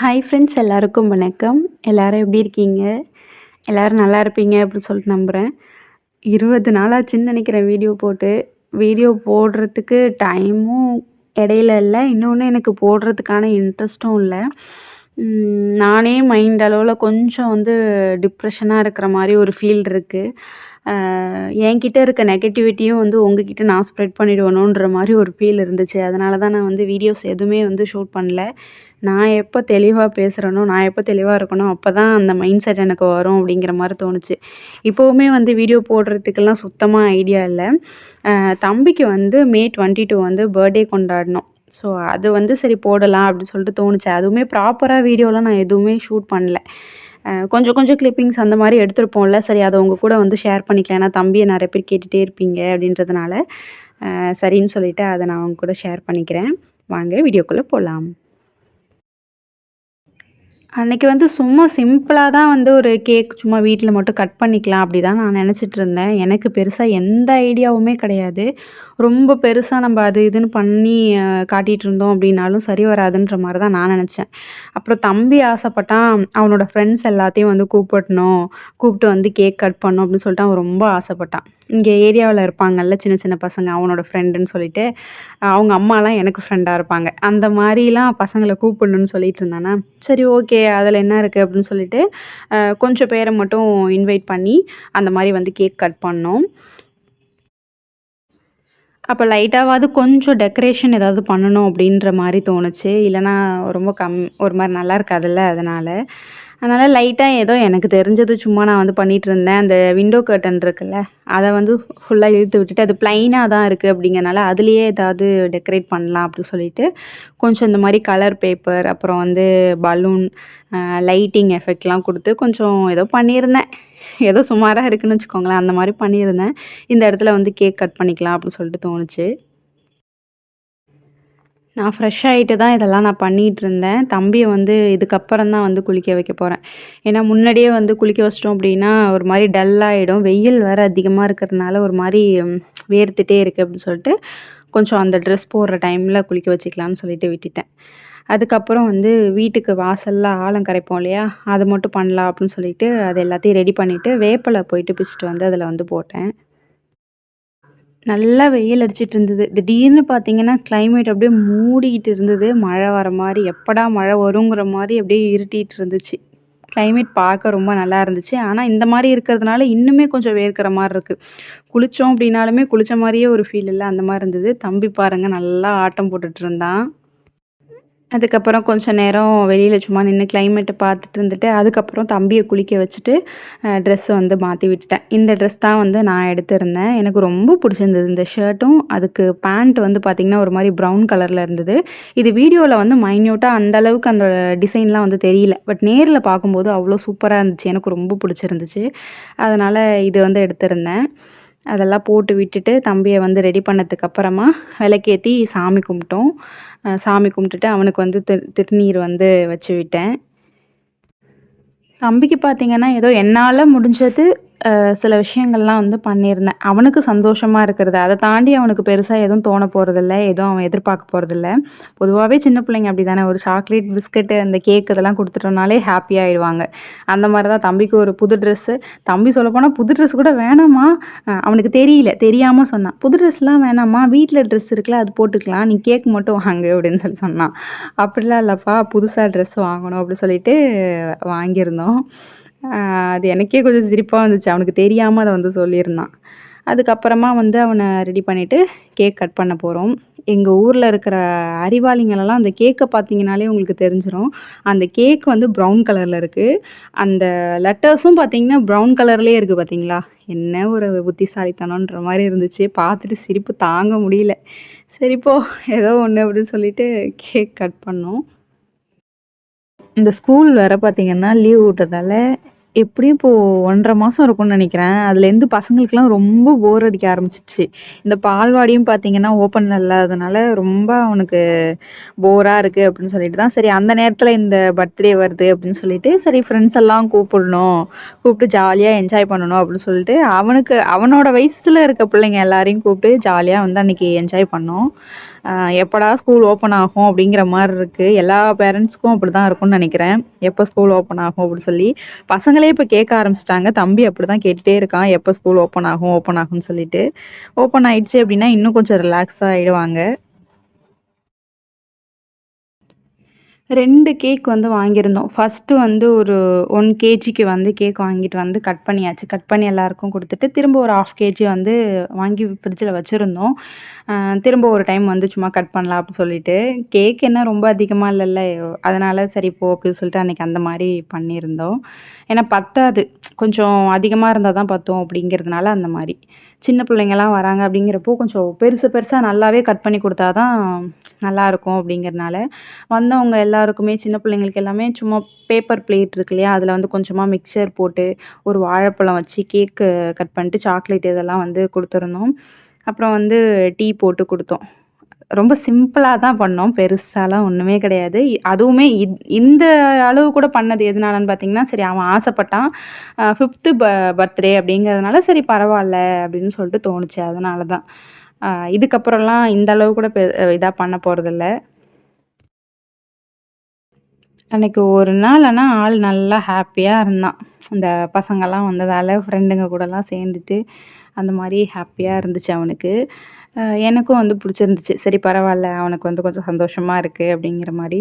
Hi friends எல்லாருக்கும் வணக்கம். எல்லோரும் எப்படி இருக்கீங்க? எல்லோரும் நல்லா இருப்பீங்க அப்படின்னு சொல்லிட்டு நம்புகிறேன் இருபது நாளாச்சுன்னு நினைக்கிறேன் வீடியோ போட்டு. வீடியோ போடுறதுக்கு டைமும் இடையில இல்லை. இன்னொன்று எனக்கு போடுறதுக்கான இன்ட்ரெஸ்ட்டும் இல்லை. நானே மைண்ட் அளவில் கொஞ்சம் வந்து டிப்ரெஷனாக இருக்கிற மாதிரி ஒரு ஃபீல் இருக்குது என்கிட்ட இருக்க நெகட்டிவிட்டியும் வந்து உங்ககிட்ட நான் ஸ்ப்ரெட் பண்ணிடுவேணுன்ற மாதிரி ஒரு ஃபீல் இருந்துச்சு. அதனால தான் நான் வந்து வீடியோஸ் எதுவுமே வந்து ஷூட் பண்ணல. நான் எப்போ தெளிவாக பேசுகிறேனோ நான் எப்போ தெளிவாக இருக்கணும் அப்போ தான் அந்த மைண்ட் செட் எனக்கு வரும் அப்படிங்கிற மாதிரி தோணுச்சு. இப்போவுமே வந்து வீடியோ போடுறதுக்கெல்லாம் சுத்தமாக ஐடியா இல்லை. தம்பிக்கு வந்து மே டுவெண்ட்டி டூ வந்து பர்த்டே கொண்டாடினோம் ஸோ அது வந்து சரி போடலாம் அப்படின்னு சொல்லிட்டு தோணுச்சு. அதுவுமே ப்ராப்பராக வீடியோலாம் நான் எதுவுமே ஷூட் பண்ணல. கொஞ்சம் கொஞ்சம் கிளிப்பிங்ஸ் அந்த மாதிரி எடுத்திருப்போம்ல. சரி அதை உங்கள் கூட வந்து ஷேர் பண்ணிக்கலாம். ஏன்னா தம்பியை நிறைய பேர் கேட்டுகிட்டே இருப்பீங்க அப்படின்றதுனால. சரின்னு சொல்லிவிட்டு அதை நான் அவங்க கூட ஷேர் பண்ணிக்கிறேன். வாங்க வீடியோக்குள்ளே போகலாம் அன்றைக்கி வந்து சும்மா சிம்பிளாக தான் வந்து ஒரு கேக் சும்மா வீட்டில் மட்டும் கட் பண்ணிக்கலாம் அப்படி தான் நான் நினச்சிட்டு இருந்தேன். எனக்கு பெருசாக எந்த ஐடியாவுமே கிடையாது. ரொம்ப பெருசாக நம்ம அது இதுன்னு பண்ணி காட்டிகிட்டு இருந்தோம் அப்படின்னாலும் சரி வராதுன்ற மாதிரி தான் நான் நினச்சேன். அப்புறம் தம்பி ஆசைப்பட்டான் அவனோட ஃப்ரெண்ட்ஸ் எல்லாத்தையும் வந்து கூப்பிடணும் கூப்பிட்டு வந்து கேக் கட் பண்ணும் அப்படின்னு சொல்லிட்டு அவன் ரொம்ப ஆசைப்பட்டான். இங்கே ஏரியாவில் இருப்பாங்கல்ல சின்ன சின்ன பசங்க அவனோட ஃப்ரெண்டுன்னு சொல்லிட்டு அவங்க அம்மாலாம் எனக்கு ஃப்ரெண்டாக இருப்பாங்க. அந்த மாதிரிலாம் பசங்களை கூப்பிடணுன்னு சொல்லிட்டு இருந்தானா சரி ஓகே அதில் என்ன இருக்குது அப்படின்னு சொல்லிட்டு கொஞ்சம் பேரை மட்டும் இன்வைட் பண்ணி அந்த மாதிரி வந்து கேக் கட் பண்ணோம். அப்போ லைட்டாவது கொஞ்சம் டெக்கரேஷன் ஏதாவது பண்ணணும் அப்படின்ற மாதிரி தோணுச்சு. இல்லைனா ரொம்ப கம் ஒரு மாதிரி நல்லா இருக்காதுல்ல அதனால். அதனால் லைட்டாக ஏதோ எனக்கு தெரிஞ்சது சும்மா நான் வந்து பண்ணிகிட்டு இருந்தேன் அந்த விண்டோ கர்டன் இருக்குல்ல அதை வந்து ஃபுல்லாக இழுத்து விட்டுட்டு அது ப்ளைனாக தான் இருக்குது அப்படிங்கிறனால அதுலேயே ஏதாவது டெக்கரேட் பண்ணலாம் அப்படின்னு சொல்லிட்டு கொஞ்சம் இந்த மாதிரி கலர் பேப்பர் அப்புறம் வந்து பலூன் லைட்டிங் எஃபெக்ட்லாம் கொடுத்து கொஞ்சம் ஏதோ பண்ணியிருந்தேன். ஏதோ சுமாராக இருக்குதுன்னு வச்சுக்கோங்களேன் அந்த மாதிரி பண்ணியிருந்தேன். இந்த இடத்துல வந்து கேக் கட் பண்ணிக்கலாம் அப்படின்னு சொல்லிட்டு தோணுச்சு. நான் ஃப்ரெஷ் ஆகிட்டு தான் இதெல்லாம் நான் பண்ணிகிட்டு இருந்தேன். தம்பியை வந்து இதுக்கப்புறம் தான் வந்து குளிக்க வைக்க போகிறேன் ஏன்னா முன்னாடியே வந்து குளிக்க வச்சிட்டோம் அப்படின்னா ஒரு மாதிரி டல்லாகிடும் வெயில் வேறு அதிகமாக இருக்கிறதுனால ஒரு மாதிரி வேர்த்துட்டே இருக்குது அப்படின்னு சொல்லிட்டு கொஞ்சம் அந்த ட்ரெஸ் போடுற டைமில் குளிக்க வச்சுக்கலான்னு சொல்லிட்டு விட்டுட்டேன். அதுக்கப்புறம் வந்து வீட்டுக்கு வாசலில் ஆழம் கரைப்போம் இல்லையா? அதை மட்டும் பண்ணலாம் அப்படின்னு சொல்லிட்டு அது எல்லாத்தையும் ரெடி பண்ணிவிட்டு வேப்பலை போயிட்டு பிச்சுட்டு வந்து அதில் வந்து போட்டேன். நல்லா வெயில் அடிச்சிட்டு இருந்தது திடீர்னு பார்த்தீங்கன்னா கிளைமேட் அப்படியே மூடிக்கிட்டு இருந்தது மழை வர மாதிரி எப்படா மழை வருங்கிற மாதிரி அப்படியே இருட்டிகிட்டு இருந்துச்சு கிளைமேட் பார்க்க ரொம்ப நல்லா இருந்துச்சு. ஆனால் இந்த மாதிரி இருக்கிறதுனால இன்னுமே கொஞ்சம் வேர்க்கிற மாதிரி இருக்குது குளித்தோம் அப்படின்னாலுமே குளித்த மாதிரியே ஒரு ஃபீல் இல்லை. அந்த மாதிரி இருந்தது. தம்பி பாருங்கள் நல்லா ஆட்டம் போட்டுட்டு இருந்தான் அதுக்கப்புறம் கொஞ்சம் நேரம் வெளியில் சும்மா நின்று கிளைமேட்டை பார்த்துட்டு இருந்துட்டு அதுக்கப்புறம் தம்பியை குளிக்க வச்சுட்டு ட்ரெஸ்ஸை வந்து மாற்றி விட்டுட்டேன். இந்த ட்ரெஸ் தான் வந்து நான் எடுத்திருந்தேன். எனக்கு ரொம்ப பிடிச்சிருந்தது இந்த ஷர்ட்டும் அதுக்கு பேண்ட் வந்து பார்த்திங்கன்னா ஒரு மாதிரி ப்ரௌன் கலரில் இருந்தது. இது வீடியோவில் வந்து மைன்யூட்டாக அந்த அளவுக்கு அந்த டிசைன்லாம் வந்து தெரியல. பட் நேரில் பார்க்கும்போது அவ்வளோ சூப்பராக இருந்துச்சு. எனக்கு ரொம்ப பிடிச்சிருந்துச்சு. அதனால் இது வந்து எடுத்திருந்தேன். அதெல்லாம் போட்டு விட்டுட்டு தம்பியை வந்து ரெடி பண்ணதுக்கு அப்புறமா விளக்கேற்றி சாமி கும்பிட்டோம். சாமி கும்பிட்டுட்டு அவனுக்கு வந்து திருநீர் வந்து வச்சு விட்டேன். தம்பிக்கு பார்த்திங்கன்னா ஏதோ என்னால் முடிஞ்சது சில விஷயங்கள்லாம் வந்து பண்ணியிருந்தேன். அவனுக்கு சந்தோஷமாக இருக்கிறது. அதை தாண்டி அவனுக்கு பெருசாக எதுவும் தோண போகிறதில்ல எதுவும் அவன் எதிர்பார்க்க போகிறதில்ல பொதுவாகவே சின்ன பிள்ளைங்க அப்படி தானே ஒரு சாக்லேட் பிஸ்கட்டு அந்த கேக் இதெல்லாம் கொடுத்துட்டோம்னாலே ஹாப்பியாகிடுவாங்க அந்த மாதிரி தான் தம்பிக்கு ஒரு புது ட்ரெஸ்ஸு தம்பி சொல்லப்போனால் புது ட்ரெஸ் கூட வேணாமா அவனுக்கு தெரியல. தெரியாமல் சொன்னான். புது ட்ரெஸ்லாம் வேணாமா வீட்டில் ட்ரெஸ் இருக்குல்ல அது போட்டுக்கலாம். நீ கேக் மட்டும் வாங்கு அப்படின்னு சொல்லி சொன்னான். அப்படிலாம் இல்லைப்பா. புதுசாக ட்ரெஸ் வாங்கணும் அப்படின்னு சொல்லிட்டு வாங்கியிருந்தோம். அது எனக்கே கொஞ்சம் சிரிப்பாக வந்துச்சு. அவனுக்கு தெரியாமல் அதை வந்து சொல்லியிருந்தான். அதுக்கப்புறமா வந்து அவனை ரெடி பண்ணிவிட்டு கேக் கட் பண்ண போகிறோம் எங்கள் ஊரில் இருக்கிற அறிவாளிங்களெல்லாம் அந்த கேக்கை பார்த்தீங்கனாலே உங்களுக்கு தெரிஞ்சிடும் அந்த கேக் வந்து ப்ரௌன் கலரில் இருக்குது அந்த லெட்டர்ஸும் பார்த்தீங்கன்னா ப்ரௌன் கலர்லேயே இருக்குது பார்த்தீங்களா என்ன ஒரு புத்திசாலித்தனன்ற மாதிரி இருந்துச்சு. பார்த்துட்டு சிரிப்பு தாங்க முடியல. சரிப்போ ஏதோ ஒன்று அப்படின்னு சொல்லிட்டு கேக் கட் பண்ணோம். இந்த ஸ்கூல் வேறு பார்த்திங்கன்னா லீவ் விட்டதால எப்படியும் இப்போது ஒன்றரை மாதம் இருக்கும்னு நினைக்கிறேன். அதுலேருந்து பசங்களுக்குலாம் ரொம்ப போர் அடிக்க ஆரம்பிச்சிடுச்சு. இந்த பால்வாடியும் பார்த்தீங்கன்னா ஓப்பனில் இல்லாததுனால ரொம்ப அவனுக்கு போராக இருக்குது அப்படின்னு சொல்லிட்டு தான். சரி அந்த நேரத்தில் இந்த பர்த்டே வருது அப்படின்னு சொல்லிட்டு சரி ஃப்ரெண்ட்ஸ் எல்லாம் கூப்பிடணும். கூப்பிட்டு ஜாலியாக என்ஜாய் பண்ணணும் அப்படின்னு சொல்லிட்டு அவனுக்கு அவனோட வயசில் இருக்க பிள்ளைங்க எல்லாரையும் கூப்பிட்டு ஜாலியாக வந்து அன்றைக்கி என்ஜாய் பண்ணோம். எப்படா ஸ்கூல் ஓப்பன் ஆகும் அப்படிங்கிற மாதிரி இருக்குது எல்லா பேரண்ட்ஸ்க்கும் அப்படி தான் இருக்கும்னு நினைக்கிறேன். எப்போ ஸ்கூல் ஓப்பன் ஆகும் அப்படின்னு சொல்லி. பசங்களே இப்போ கேட்க ஆரம்பிச்சிட்டாங்க. தம்பி அப்படி தான் கேட்டுகிட்டே இருக்கான். எப்போ ஸ்கூல் ஓப்பன் ஆகும் ஓப்பன் ஆகும்னு சொல்லிட்டு. ஓப்பன் ஆயிடுச்சு அப்படின்னா இன்னும் கொஞ்சம் ரிலாக்ஸாக ஆகிடுவாங்க ரெண்டு கேக் வந்து வாங்கியிருந்தோம். ஃபஸ்ட்டு வந்து ஒரு ஒன் கேஜிக்கு வந்து கேக் வாங்கிட்டு வந்து கட் பண்ணியாச்சு. கட் பண்ணி எல்லாருக்கும் கொடுத்துட்டு திரும்ப ஒரு ஆஃப் கேஜி வந்து வாங்கி ஃப்ரிட்ஜில் வச்சுருந்தோம். திரும்ப ஒரு டைம் வந்து சும்மா கட் பண்ணலாம் அப்படின்னு சொல்லிட்டு. கேக் என்ன ரொம்ப அதிகமாக இல்லைல்ல. அதனால் சரி போ அப்படின்னு சொல்லிட்டு அன்றைக்கி அந்த மாதிரி பண்ணியிருந்தோம். ஏன்னா பத்தாது. கொஞ்சம் அதிகமாக இருந்தால் தான் பத்தும் அப்படிங்கிறதுனால அந்த மாதிரி. சின்ன பிள்ளைங்கள்லாம் வராங்க அப்படிங்கிறப்போ கொஞ்சம் பெருசு பெருசாக நல்லாவே கட் பண்ணி கொடுத்தா தான் நல்லாயிருக்கும் அப்படிங்கிறனால வந்தவங்க எல்லாருக்குமே சின்ன பிள்ளைங்களுக்கு எல்லாமே சும்மா பேப்பர் பிளேட் இருக்கு இல்லையா? அதில் வந்து கொஞ்சமாக மிக்சர் போட்டு ஒரு வாழைப்பழம் வச்சு கேக்கு கட் பண்ணிட்டு சாக்லேட் இதெல்லாம் வந்து கொடுத்துருந்தோம் அப்புறம் வந்து டீ போட்டு கொடுத்தோம். ரொம்ப சிம்பிளாக தான் பண்ணோம். பெருசாலாம் ஒன்றுமே கிடையாது. அதுவுமே இந்த அளவு கூட பண்ணது எதனாலன்னு பார்த்தீங்கன்னா சரி அவன் ஆசைப்பட்டான். ஃபிஃப்த்து ப பர்த்டே அப்படிங்கிறதுனால சரி பரவாயில்ல அப்படின்னு சொல்லிட்டு தோணுச்சு. அதனால தான் இதுக்கப்புறம்லாம் இந்த அளவு கூட பெ இதாக பண்ண போகிறதில்ல அன்னைக்கு ஒரு நாள் ஆனால் ஆள் நல்லா ஹாப்பியாக இருந்தான். இந்த பசங்கள்லாம் வந்ததால் ஃப்ரெண்டுங்க கூடலாம் சேர்ந்துட்டு அந்த மாதிரி ஹாப்பியாக இருந்துச்சு அவனுக்கு. எனக்கும் வந்து பிடிச்சிருந்துச்சு. சரி பரவாயில்ல அவனுக்கு வந்து கொஞ்சம் சந்தோஷமாக இருக்குது அப்படிங்கிற மாதிரி.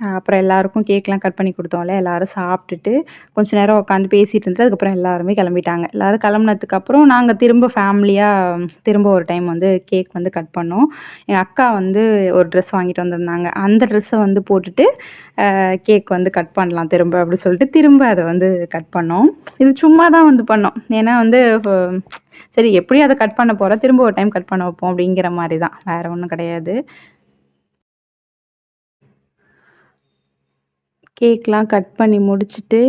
அப்புறம் எல்லாருக்கும் கேக்லாம் கட் பண்ணி கொடுத்தோம்ல எல்லோரும் சாப்பிட்டுட்டு கொஞ்ச நேரம் உட்காந்து பேசிகிட்டு இருந்தது அதுக்கப்புறம் எல்லாருமே கிளம்பிட்டாங்க. எல்லோரும் கிளம்புனதுக்கப்புறம் நாங்கள் திரும்ப ஃபேமிலியாக திரும்ப ஒரு டைம் வந்து கேக் வந்து கட் பண்ணோம். எங்கள் அக்கா வந்து ஒரு ட்ரெஸ் வாங்கிட்டு வந்திருந்தாங்க. அந்த ட்ரெஸ்ஸை வந்து போட்டுட்டு கேக் வந்து கட் பண்ணலாம் திரும்ப அப்படி சொல்லிட்டு திரும்ப அதை வந்து கட் பண்ணோம். இது சும்மா தான் வந்து பண்ணோம். ஏன்னா வந்து சரி எப்படியும் அதை கட் பண்ண போகிறோம் திரும்ப ஒரு டைம் கட் பண்ண வைப்போம் அப்படிங்கிற மாதிரி தான் வேறு ஒன்றும் கிடையாது. கேக்லாம் கட் பண்ணி முடிச்சுட்டு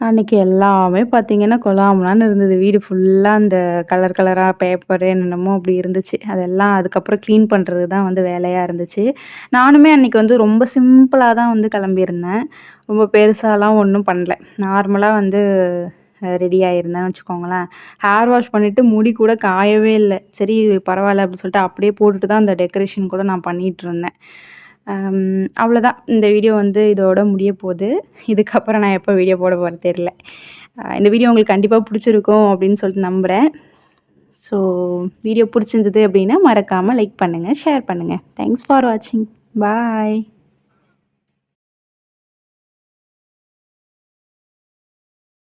அன்றைக்கி எல்லாமே பார்த்திங்கன்னா கொலாமலான்னு இருந்தது. வீடு ஃபுல்லாக அந்த கலர் கலராக பேப்பர் என்னென்னமோ அப்படி இருந்துச்சு. அதெல்லாம் அதுக்கப்புறம் க்ளீன் பண்ணுறது தான் வந்து வேலையாக இருந்துச்சு. நானுமே அன்றைக்கி வந்து ரொம்ப சிம்பிளாக தான் வந்து கிளம்பியிருந்தேன். ரொம்ப பெருசாலாம் ஒன்றும் பண்ணல. நார்மலாக வந்து ரெடி ஆகியிருந்தேன்னு வச்சுக்கோங்களேன். ஹேர் வாஷ் பண்ணிவிட்டு முடி கூட காயவே இல்லை. சரி பரவாயில்ல அப்படின்னு சொல்லிட்டு அப்படியே போட்டுட்டு தான் அந்த டெக்கரேஷன் கூட நான் பண்ணிகிட்டு இருந்தேன். அவ்வளோதான். இந்த வீடியோ வந்து இதோட முடிய போகுது. இதுக்கப்புறம் நான் எப்போ வீடியோ போட போகிறது தெரில இந்த வீடியோ உங்களுக்கு கண்டிப்பாக பிடிச்சிருக்கும் அப்படின்னு சொல்லிட்டு நம்புகிறேன் ஸோ வீடியோ பிடிச்சிருந்தது அப்படின்னா மறக்காமல் லைக் பண்ணுங்கள் ஷேர் பண்ணுங்கள் தேங்க்ஸ் ஃபார் வாட்சிங் பாய்